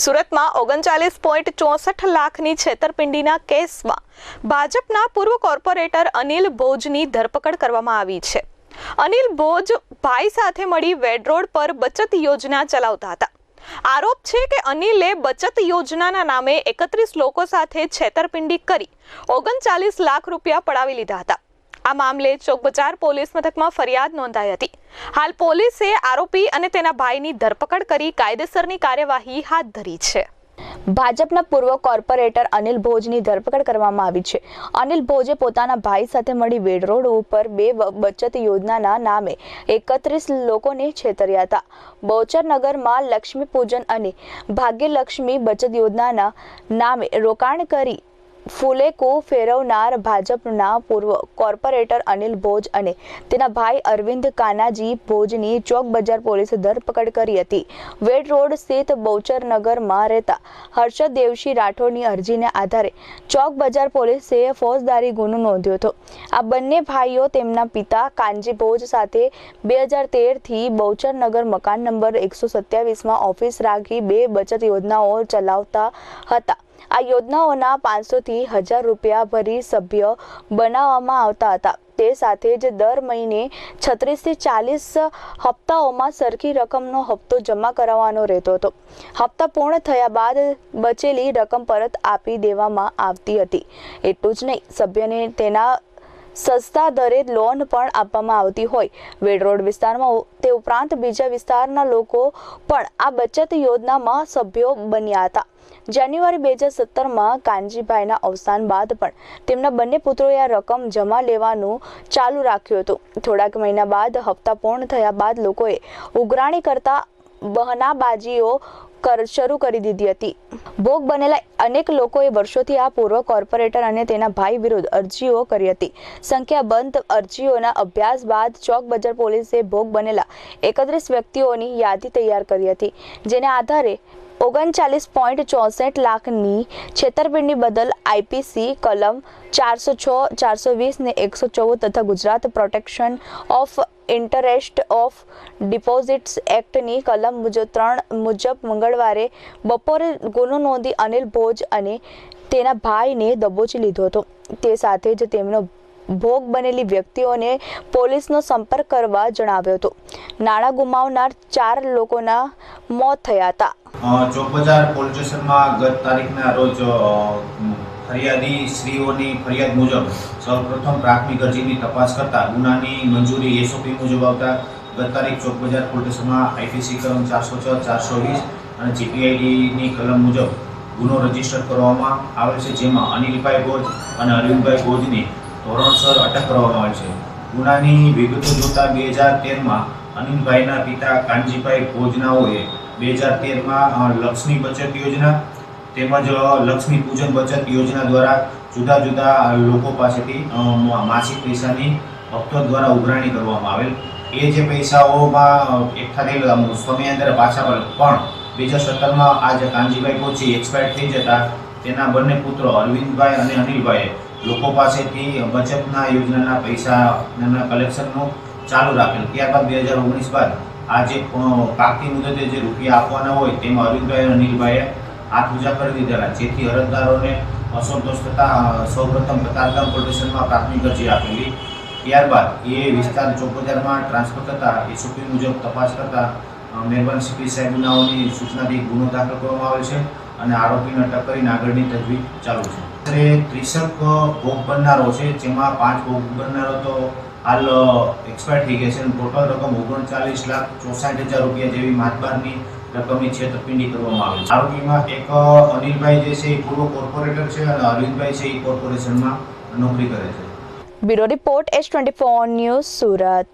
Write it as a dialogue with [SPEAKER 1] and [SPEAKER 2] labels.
[SPEAKER 1] સુરતમાં ઓગણચાલીસ પોઈન્ટ ચોસઠ લાખની છેતરપિંડીના કેસમાં ભાજપના પૂર્વ કોર્પોરેટર અનિલ ભોજની ધરપકડ કરવામાં આવી છે. અનિલ ભોજ ભાઈ સાથે મળી વેડરોડ પર બચત યોજના ચલાવતા હતા. આરોપ છે કે અનિલે બચત યોજનાના નામે એકત્રીસ લોકો સાથે છેતરપિંડી કરી ઓગણચાલીસ લાખ રૂપિયા પડાવી લીધા હતા. આ મામલે ચોકબજાર પોલીસ મથકમાં ફરિયાદ નોંધાઈ હતી. હાલ પોલીસે આરોપી અને તેના ભાઈની ધરપકડ કરી કાયદેસરની કાર્યવાહી હાથ ધરી છે.
[SPEAKER 2] ભાજપના પૂર્વ કોર્પોરેટર અનિલ ભોજની ધરપકડ કરવામાં આવી છે. અનિલ ભોજે પોતાના ભાઈ સાથે મળી વેડ રોડ ઉપર બે બચત યોજનાના નામે એકત્રીસ લોકોને છેતર્યા હતા. બોચરનગરમાં લક્ષ્મી પૂજન અને ભાગ્યલક્ષ્મી બચત યોજનાના નામે રોકાણ કરી ફુલેકો ફેરવનાર ભાજપના પૂર્વ કોર્પોરેટર અનિલ ભોજ અને તેના ભાઈ અરવિંદ કાનાજી ભોજની ચોક બજાર પોલીસે ધરપકડ કરી હતી. વેડ રોડ સ્થિત બહુચરનગરમાં રહેતા હર્ષદ દેવશી રાઠોડની અરજીને આધારે ચોક બજાર પોલીસે ફોજદારી ગુનો નોંધ્યો હતો. આ બંને ભાઈઓ તેમના પિતા કાનજી ભોજ સાથે બે હજાર તેરથી બહુચરનગર મકાન નંબર એકસો સત્યાવીસમાં ઓફિસ રાખી બે બચત યોજનાઓ ચલાવતા હતા. આ યોજનાઓના પાંચસોથી હજાર રૂપિયા ભરી સભ્ય બનાવવામાં આવતા હતા. તે સાથે જ દર મહિને છત્રીસથી ચાલીસ હપ્તાઓમાં સરખી રકમનો હપ્તો જમા કરાવવાનો રહેતો હતો. હપ્તા પૂર્ણ થયા બાદ બચેલી રકમ પરત આપી દેવામાં આવતી હતી. એટલું જ નહીં, સભ્યને તેના સસ્તા દરે લોન પણ આપવામાં આવતી હોય. વેડરોડ વિસ્તારમાં તે ઉપરાંત બીજા વિસ્તારના લોકો પણ આ બચત યોજનામાં સભ્યો બન્યા હતા. જાન્યુઆરી બે હજાર સત્તરમાં કાનજીભાઈના અવસાન બાદ પણ તેમના બંને પુત્રોએ આ રકમ જમા લેવાનું ચાલુ રાખ્યું હતું. થોડાક મહિના બાદ હપ્તા પૂર્ણ થયા બાદ લોકોએ ઉઘરાણી કરતા બહનાબાજીઓ શરૂ કરી દીધી હતી. ભોગ બનેલા અનેક લોકોએ વર્ષોથી આ પૂર્વ કોર્પોરેટર અને તેના ભાઈ વિરુદ્ધ અરજીઓ કરી હતી. સંખ્યાબંધ અરજીઓના અભ્યાસ બાદ ચોક બજાર પોલીસે ભોગ બનેલા એકત્રીસ વ્યક્તિઓની યાદી તૈયાર કરી હતી, જેને આધારે ઓગણચાલીસ પોઈન્ટ ચોસઠ લાખની છેતરપિંડી બદલ આઈપીસી કલમ ચારસો છ, ચારસો વીસ ને એકસો ચૌદ તથા Gujarat protection of interest of deposits એક્ટની કલમ મુજબ ત્રણ મુજબ મંગળવારે બપોરે ગુનો નોંધી અનિલ ભોજ અને તેના ભાઈને દબોચી લીધો હતો. તે સાથે જ તેમનો ભોગ બનેલી વ્યક્તિઓને પોલીસનો સંપર્ક કરવા જણાવ્યો હતો. નાણાં ગુમાવનાર ચાર લોકોના મોત થયા હતા.
[SPEAKER 3] ચોકબજાર પોલીસ સ્ટેશનમાં ગત તારીખના રોજ ફરિયાદી શ્રીઓની ફરિયાદ મુજબ સૌપ્રથમ પ્રાથમિક અરજીની તપાસ કરતા ગુનાની મંજૂરી એસઓપી મુજબ આવતા ગત તારીખ ચોકબજાર પોલીસ સ્ટેશનમાં આઈપીસી કલમ ચારસો છ, ચારસો વીસ અને જીપીઆઈડીની કલમ મુજબ ગુનો રજિસ્ટર કરવામાં આવેલ છે, જેમાં અનિલભાઈ ભોજ અને અરવિંદભાઈ ભોજની ધોરણસર અટક કરવામાં આવે છે. ગુનાની વિગતો જોતા બે હજાર તેરમાં અનિલભાઈના પિતા કાનજીભાઈ ભોજનાઓએ બે હજાર તેરમાં લક્ષ્મી બચત યોજના તેમજ લક્ષ્મી પૂજન બચત યોજના દ્વારા જુદા જુદા લોકો પાસેથી માસિક પૈસાની હપ્તો દ્વારા ઉઘરાણી કરવામાં આવેલ. એ જે પૈસાઓમાં એકઠા થયેલા સમયાંતરે પાછા પણ બે હજાર સત્તરમાં આ જે કાનજીભાઈ પહોંચી એક્સપાયર થઈ જતા તેના બંને પુત્રો અરવિંદભાઈ અને અનિલભાઈએ લોકો પાસેથી બચતના યોજનાના પૈસાના કલેક્શનનું ચાલુ રાખેલ. ત્યારબાદ બે હજાર ઓગણીસ બાદ આ જે પાકની મુદતે જે રૂપિયા આપવાના હોય તેમાં અરવિંદભાઈ અને અનિલભાઈએ હાથ ઉજા કરી દીધેલા, જેથી અરજદારોને અસંતોષ થતાં સૌપ્રથમ કતારગામ કોર્પોરેશનમાં પ્રાથમિક અરજી આપેલી. ત્યારબાદ એ વિસ્તાર ચોકબજારમાં ટ્રાન્સફર થતાં, એસઓપી મુજબ તપાસ કરતાં મહેરબાન સીપી સાહેબનાઓની સૂચનાથી ગુનો દાખલ કરવામાં આવે છે અને આરોપીને અટક કરીને આગળની તજવીજ ચાલુ છે. અત્યારે ત્રીસક ભોગ બનનારો છે, જેમાં પાંચ ભોગ બનનારો તો હાલ એક્સપાયર થઈ ગયા છે. અને ટોટલ રકમ ઓગણચાલીસ લાખ ચોસાઠ હજાર રૂપિયા જેવી માતબારની રકમની છેતરપિંડી કરવામાં આવે છે. આરોપીમાં એક અનિલભાઈ જે છે, એ પૂર્વ કોર્પોરેટર છે અને અરવિંદભાઈ છે, એ કોર્પોરેશનમાં નોકરી કરે છે.
[SPEAKER 2] Bureau report, S twenty four news Surat.